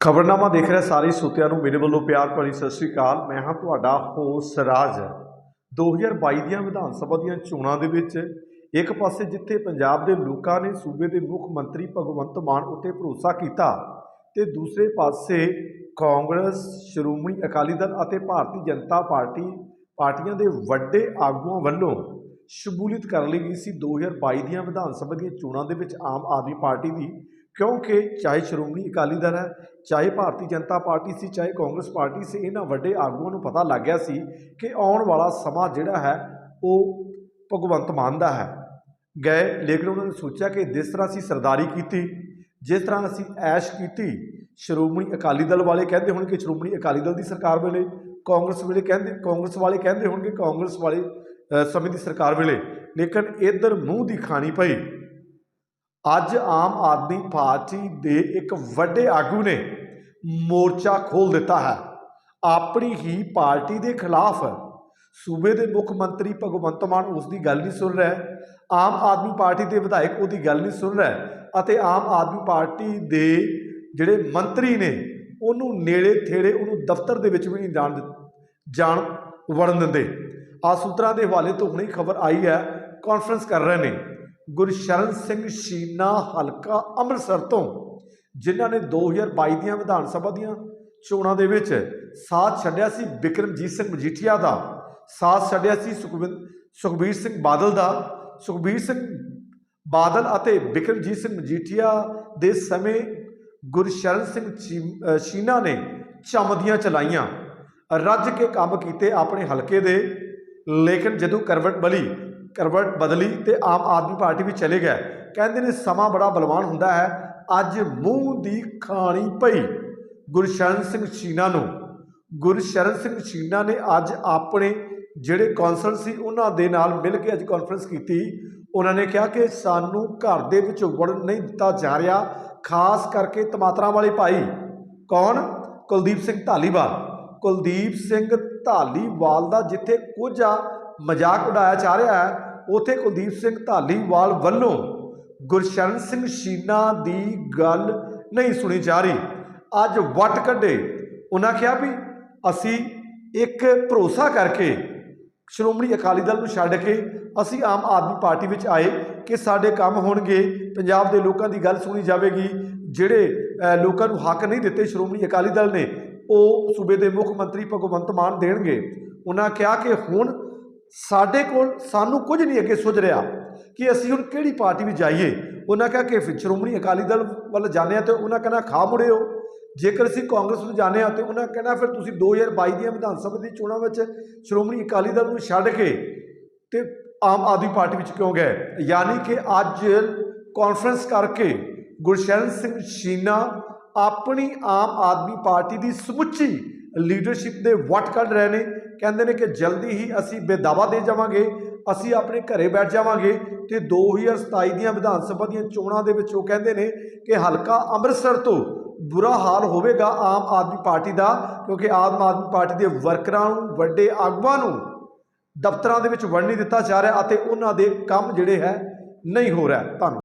ਖਬਰਨਾਮਾ ਦੇਖ ਰਹੇ ਸਾਰੇ ਸਰੋਤਿਆਂ ਨੂੰ ਮੇਰੇ ਵੱਲੋਂ ਪਿਆਰ ਭਰੀ ਸਤਿ ਸ੍ਰੀ ਅਕਾਲ। ਮੈਂ ਹਾਂ ਤੁਹਾਡਾ ਹੋਸ ਰਾਜ। 2022 ਦੀਆਂ ਵਿਧਾਨ ਸਭਾ ਦੀਆਂ ਚੋਣਾਂ ਦੇ ਵਿੱਚ ਇੱਕ ਪਾਸੇ ਜਿੱਥੇ ਪੰਜਾਬ ਦੇ ਲੋਕਾਂ ਨੇ ਸੂਬੇ ਦੇ ਮੁੱਖ ਮੰਤਰੀ ਭਗਵੰਤ ਮਾਨ ਉੱਤੇ ਭਰੋਸਾ ਕੀਤਾ ਤੇ ਦੂਸਰੇ ਪਾਸੇ ਕਾਂਗਰਸ, ਸ਼੍ਰੋਮਣੀ ਅਕਾਲੀ ਦਲ ਅਤੇ ਭਾਰਤੀ ਜਨਤਾ ਪਾਰਟੀ ਪਾਰਟੀਆਂ ਦੇ ਵੱਡੇ ਆਗੂਆਂ ਵੱਲੋਂ ਸ਼ਮੂਲੀਅਤ ਕਰ ਲਈ ਗਈ ਸੀ। 2022 ਦੀਆਂ ਵਿਧਾਨ ਸਭਾ ਦੀਆਂ ਚੋਣਾਂ ਦੇ ਵਿੱਚ ਆਮ ਆਦਮੀ ਪਾਰਟੀ ਦੀ ਕਿਉਂਕਿ ਚਾਹੇ ਸ਼੍ਰੋਮਣੀ ਅਕਾਲੀ ਦਲ ਹੈ, ਚਾਹੇ ਭਾਰਤੀ ਜਨਤਾ ਪਾਰਟੀ ਸੀ, ਚਾਹੇ ਕਾਂਗਰਸ ਪਾਰਟੀ ਸੀ, ਇਹਨਾਂ ਵੱਡੇ ਆਗੂਆਂ ਨੂੰ ਪਤਾ ਲੱਗ ਗਿਆ ਸੀ ਕਿ ਆਉਣ ਵਾਲਾ ਸਮਾਂ ਜਿਹੜਾ ਹੈ, ਉਹ ਭਗਵੰਤ ਮਾਨ ਦਾ ਹੈ। ਗਏ, ਲੇਕਿਨ ਉਹਨਾਂ ਨੇ ਸੋਚਿਆ ਕਿ ਜਿਸ ਤਰ੍ਹਾਂ ਅਸੀਂ ਸਰਦਾਰੀ ਕੀਤੀ, ਜਿਸ ਤਰ੍ਹਾਂ ਅਸੀਂ ਐਸ਼ ਕੀਤੀ, ਸ਼੍ਰੋਮਣੀ ਅਕਾਲੀ ਦਲ ਵਾਲੇ ਕਹਿੰਦੇ ਹੋਣਗੇ ਸ਼੍ਰੋਮਣੀ ਅਕਾਲੀ ਦਲ ਦੀ ਸਰਕਾਰ ਵੇਲੇ, ਕਾਂਗਰਸ ਵੇਲੇ ਕਹਿੰਦੇ, ਕਾਂਗਰਸ ਵਾਲੇ ਕਹਿੰਦੇ ਹੋਣਗੇ ਕਾਂਗਰਸ ਵਾਲੇ ਸਮੇਂ ਦੀ ਸਰਕਾਰ ਵੇਲੇ। ਲੇਕਿਨ ਇੱਧਰ ਮੂੰਹ ਦੀ ਖਾਣੀ ਪਈ। ਅੱਜ ਆਮ ਆਦਮੀ ਪਾਰਟੀ ਦੇ ਇੱਕ ਵੱਡੇ ਆਗੂ ਨੇ ਮੋਰਚਾ ਖੋਲ ਦਿੱਤਾ ਹੈ। ਆਪਣੀ ਹੀ ਪਾਰਟੀ ਦੇ ਖਿਲਾਫ ਸੂਬੇ ਦੇ ਮੁੱਖ ਮੰਤਰੀ ਭਗਵੰਤ ਮਾਨ ਉਸ ਦੀ ਗੱਲ ਨਹੀਂ ਸੁਣ ਰਿਹਾ। ਆਮ ਆਦਮੀ ਪਾਰਟੀ ਦੇ ਵਿਧਾਇਕ ਉਹਦੀ ਗੱਲ ਨਹੀਂ ਸੁਣ ਰਿਹਾ ਅਤੇ ਆਮ ਆਦਮੀ ਪਾਰਟੀ ਦੇ ਜਿਹੜੇ ਮੰਤਰੀ ਨੇ ਉਹਨੂੰ ਨੇੜੇ ਥੇੜੇ ਉਹਨੂੰ ਦਫ਼ਤਰ ਦੇ ਵਿੱਚ ਵੀ ਨਹੀਂ ਜਾਣ ਜਾਣ ਵੜਨ ਦਿੰਦੇ। ਆ ਸੂਤਰਾਂ ਦੇ ਹਵਾਲੇ ਤੋਂ ਹੁਣੇ ਖਬਰ ਆਈ ਹੈ ਕਾਨਫਰੰਸ ਕਰ ਰਹੇ ਨੇ। ਗੁਰਸ਼ਰਨ ਸਿੰਘ ਸ਼ੀਨਾ ਹਲਕਾ ਅੰਮ੍ਰਿਤਸਰ ਤੋਂ ਜਿਨ੍ਹਾਂ ਨੇ 2022 ਦੀਆਂ ਵਿਧਾਨ ਸਭਾ ਦੀਆਂ ਚੋਣਾਂ ਦੇ ਵਿੱਚ ਸਾਥ ਛੱਡਿਆ ਸੀ ਬਿਕਰਮਜੀਤ ਸਿੰਘ ਮਜੀਠੀਆ ਦਾ ਸਾਥ ਛੱਡਿਆ ਸੀ ਸੁਖਵਿੰ- ਸੁਖਬੀਰ ਸਿੰਘ ਬਾਦਲ ਦਾ ਸੁਖਬੀਰ ਸਿੰਘ ਬਾਦਲ ਅਤੇ ਬਿਕਰਮਜੀਤ ਸਿੰਘ ਮਜੀਠੀਆ ਦੇ ਸਮੇਂ ਗੁਰਸ਼ਰਨ ਸਿੰਘ ਚੀ- ਅ, ਸ਼ੀਨਾ ਨੇ ਚਮਦੀਆਂ ਚਲਾਈਆਂ। ਰੱਜ ਕੇ ਕੰਮ ਕੀਤੇ ਆਪਣੇ ਹਲਕੇ ਦੇ ਲੇਕਿਨ ਜਦੋਂ ਕਰਵਟ ਬਲੀ ਕਰਵਟ ਬਦਲੀ ਤੇ ਆਮ ਆਦਮੀ ਪਾਰਟੀ ਵੀ ਚਲੇ ਗਏ ਕਹਿੰਦੇ ਨੇ ਸਮਾਂ ਬੜਾ ਬਲਵਾਨ ਹੁੰਦਾ ਹੈ। ਅੱਜ ਮੂੰਹ ਦੀ ਖਾਣੀ ਪਈ ਗੁਰਸ਼ਰਨ ਸਿੰਘ ਸ਼ੀਨਾ ਨੂੰ। ਗੁਰਸ਼ਰਨ ਸਿੰਘ ਸ਼ੀਨਾ ਨੇ ਅੱਜ ਆਪਣੇ ਜਿਹੜੇ ਕੌਂਸਲ ਸੀ, ਉਹਨਾਂ ਦੇ ਨਾਲ ਮਿਲ ਕੇ ਅੱਜ ਕਾਨਫਰੰਸ ਕੀਤੀ। ਉਹਨਾਂ ਨੇ ਕਿਹਾ ਕਿ ਸਾਨੂੰ ਘਰ ਦੇ ਵਿੱਚ ਵੜਨ ਨਹੀਂ ਦਿੱਤਾ ਜਾ ਰਿਹਾ, ਖਾਸ ਕਰਕੇ ਤਮਾਤਰਾ ਵਾਲੇ ਭਾਈ। ਕੌਣ? ਕੁਲਦੀਪ ਸਿੰਘ ਢਾਲੀਵਾਲ ਕੁਲਦੀਪ ਸਿੰਘ ਢਾਲੀਵਾਲ ਦਾ ਜਿੱਥੇ ਕੁਝ ਆ ਮਜ਼ਾਕ ਉਡਾਇਆ ਜਾ ਰਿਹਾ ਹੈ, ਉਥੇ ਕੁਲਦੀਪ ਸਿੰਘ ਢਾਲੀਵਾਲ ਵੱਲੋਂ ਗੁਰਸ਼ਰਨ ਸਿੰਘ ਸ਼ੀਨਾ ਦੀ ਗੱਲ ਨਹੀਂ ਸੁਣੀ ਜਾ ਰਹੀ। ਅੱਜ ਵੱਟ ਕੱਢੇ। ਉਹਨਾਂ ਕਿਹਾ ਵੀ ਅਸੀਂ ਇੱਕ ਭਰੋਸਾ ਕਰਕੇ ਸ਼੍ਰੋਮਣੀ ਅਕਾਲੀ ਦਲ ਨੂੰ ਛੱਡ ਕੇ ਅਸੀਂ ਆਮ ਆਦਮੀ ਪਾਰਟੀ ਵਿੱਚ ਆਏ ਕਿ ਸਾਡੇ ਕੰਮ ਹੋਣਗੇ, ਪੰਜਾਬ ਦੇ ਲੋਕਾਂ ਦੀ ਗੱਲ ਸੁਣੀ ਜਾਵੇਗੀ। ਜਿਹੜੇ ਲੋਕਾਂ ਨੂੰ ਹੱਕ ਨਹੀਂ ਦਿੱਤੇ ਸ਼੍ਰੋਮਣੀ ਅਕਾਲੀ ਦਲ ਨੇ, ਉਹ ਸੂਬੇ ਦੇ ਮੁੱਖ ਮੰਤਰੀ ਭਗਵੰਤ ਮਾਨ ਦੇਣਗੇ। ਉਹਨਾਂ ਕਿਹਾ ਕਿ ਹੁਣ ਸਾਡੇ ਕੋਲ ਸਾਨੂੰ ਕੁਝ ਨਹੀਂ ਅੱਗੇ ਸੁਝ ਰਿਹਾ ਕਿ ਅਸੀਂ ਹੁਣ ਕਿਹੜੀ ਪਾਰਟੀ ਵਿੱਚ ਜਾਈਏ। ਉਹਨਾਂ ਕਿਹਾ ਕਿ ਫਿਰ ਸ਼੍ਰੋਮਣੀ ਅਕਾਲੀ ਦਲ ਵੱਲ ਜਾਂਦੇ ਹਾਂ ਤੇ ਉਹਨਾਂ ਕਹਿੰਦਾ ਖਾ ਮੁੜਿਓ। ਜੇਕਰ ਅਸੀਂ ਕਾਂਗਰਸ ਨੂੰ ਜਾਂਦੇ ਹਾਂ ਤੇ ਉਹਨਾਂ ਕਹਿਣਾ ਫਿਰ ਤੁਸੀਂ 2022 ਦੀਆਂ ਵਿਧਾਨ ਸਭਾ ਦੀ ਚੋਣਾਂ ਵਿੱਚ ਸ਼੍ਰੋਮਣੀ ਅਕਾਲੀ ਦਲ ਨੂੰ ਛੱਡ ਕੇ ਤੇ ਆਮ ਆਦਮੀ ਪਾਰਟੀ ਵਿੱਚ ਕਿਉਂ ਗਏ? ਯਾਨੀ ਕਿ ਅੱਜ ਕਾਨਫਰੰਸ ਕਰਕੇ ਗੁਰਸ਼ਰਨ ਸਿੰਘ ਸ਼ੀਨਾ ਆਪਣੀ ਆਮ ਆਦਮੀ ਪਾਰਟੀ ਦੀ ਸਮੁੱਚੀ ਲੀਡਰਸ਼ਿਪ ਦੇ ਵਟ ਕੱਢ ਰਹੇ ਨੇ। ਕਹਿੰਦੇ ਨੇ ਕਿ ਜਲਦੀ ਹੀ ਅਸੀਂ ਬੇਦਾਵਾ ਦੇ ਜਾਵਾਂਗੇ, ਅਸੀਂ ਆਪਣੇ ਘਰੇ ਬੈਠ ਜਾਵਾਂਗੇ ਤੇ 2027 ਦੀਆਂ ਵਿਧਾਨ ਸਭਾ ਦੀਆਂ ਚੋਣਾਂ ਦੇ ਵਿੱਚ ਉਹ ਕਹਿੰਦੇ ਨੇ ਕਿ ਹਲਕਾ ਅੰਮ੍ਰਿਤਸਰ ਤੋਂ ਬੁਰਾ ਹਾਲ ਹੋਵੇਗਾ ਆਮ ਆਦਮੀ ਪਾਰਟੀ ਦਾ, ਕਿਉਂਕਿ ਆਮ ਆਦਮੀ ਪਾਰਟੀ ਦੇ ਵਰਕਰਾਂ ਨੂੰ, ਵੱਡੇ ਆਗੂਆਂ ਨੂੰ ਦਫ਼ਤਰਾਂ ਦੇ ਵਿੱਚ ਵੜ ਨਹੀਂ ਦਿੱਤਾ ਜਾ ਰਿਹਾ ਅਤੇ ਉਹਨਾਂ ਦੇ ਕੰਮ ਜਿਹੜੇ ਹੈ ਨਹੀਂ ਹੋ ਰਿਹਾ। ਧੰਨਵਾਦ।